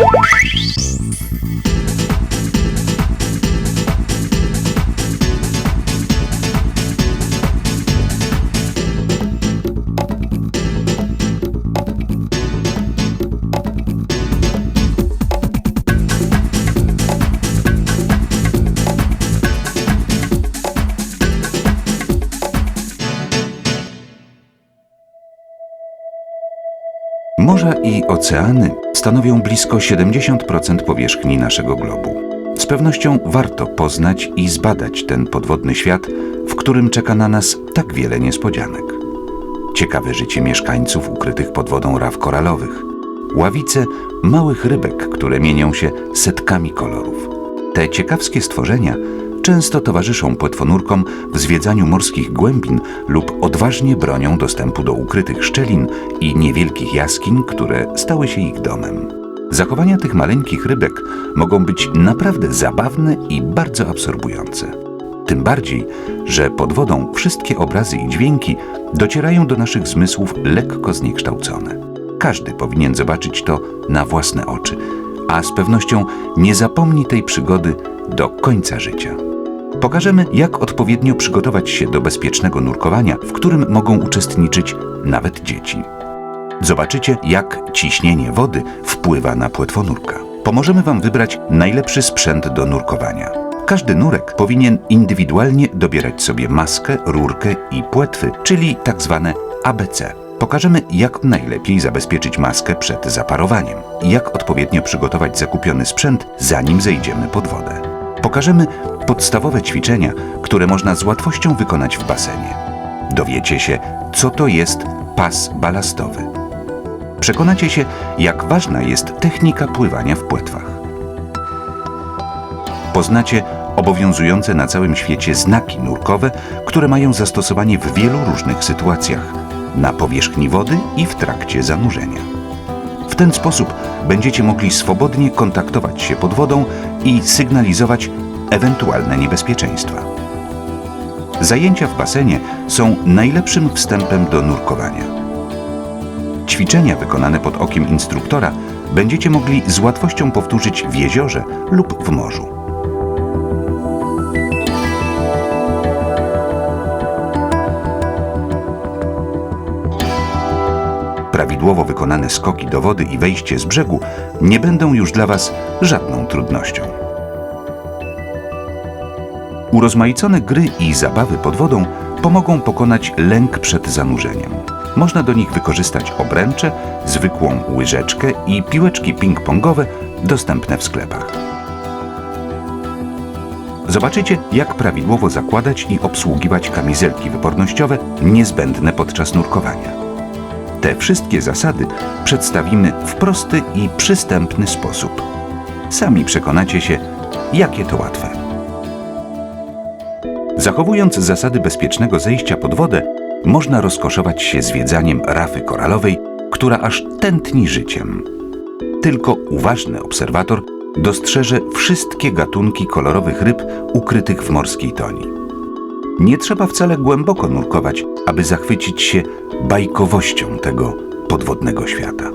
Yeah. Morza i oceany stanowią blisko 70% powierzchni naszego globu. Z pewnością warto poznać i zbadać ten podwodny świat, w którym czeka na nas tak wiele niespodzianek. Ciekawe życie mieszkańców ukrytych pod wodą raw koralowych, ławice małych rybek, które mienią się setkami kolorów. Te ciekawskie stworzenia często towarzyszą płetwonurkom w zwiedzaniu morskich głębin lub odważnie bronią dostępu do ukrytych szczelin i niewielkich jaskiń, które stały się ich domem. Zachowania tych maleńkich rybek mogą być naprawdę zabawne i bardzo absorbujące. Tym bardziej, że pod wodą wszystkie obrazy i dźwięki docierają do naszych zmysłów lekko zniekształcone. Każdy powinien zobaczyć to na własne oczy, a z pewnością nie zapomni tej przygody do końca życia. Pokażemy, jak odpowiednio przygotować się do bezpiecznego nurkowania, w którym mogą uczestniczyć nawet dzieci. Zobaczycie, jak ciśnienie wody wpływa na płetwonurka. Pomożemy Wam wybrać najlepszy sprzęt do nurkowania. Każdy nurek powinien indywidualnie dobierać sobie maskę, rurkę i płetwy, czyli tak zwane ABC. Pokażemy, jak najlepiej zabezpieczyć maskę przed zaparowaniem i jak odpowiednio przygotować zakupiony sprzęt, zanim zejdziemy pod wodę. Pokażemy podstawowe ćwiczenia, które można z łatwością wykonać w basenie. Dowiecie się, co to jest pas balastowy. Przekonacie się, jak ważna jest technika pływania w płetwach. Poznacie obowiązujące na całym świecie znaki nurkowe, które mają zastosowanie w wielu różnych sytuacjach na powierzchni wody i w trakcie zanurzenia. Ten sposób będziecie mogli swobodnie kontaktować się pod wodą i sygnalizować ewentualne niebezpieczeństwa. Zajęcia w basenie są najlepszym wstępem do nurkowania. Ćwiczenia wykonane pod okiem instruktora będziecie mogli z łatwością powtórzyć w jeziorze lub w morzu. Prawidłowo wykonane skoki do wody i wejście z brzegu nie będą już dla Was żadną trudnością. Urozmaicone gry i zabawy pod wodą pomogą pokonać lęk przed zanurzeniem. Można do nich wykorzystać obręcze, zwykłą łyżeczkę i piłeczki ping-pongowe dostępne w sklepach. Zobaczycie, jak prawidłowo zakładać i obsługiwać kamizelki wypornościowe niezbędne podczas nurkowania. Te wszystkie zasady przedstawimy w prosty i przystępny sposób. Sami przekonacie się, jakie to łatwe. Zachowując zasady bezpiecznego zejścia pod wodę, można rozkoszować się zwiedzaniem rafy koralowej, która aż tętni życiem. Tylko uważny obserwator dostrzeże wszystkie gatunki kolorowych ryb ukrytych w morskiej toni. Nie trzeba wcale głęboko nurkować, aby zachwycić się bajkowością tego podwodnego świata.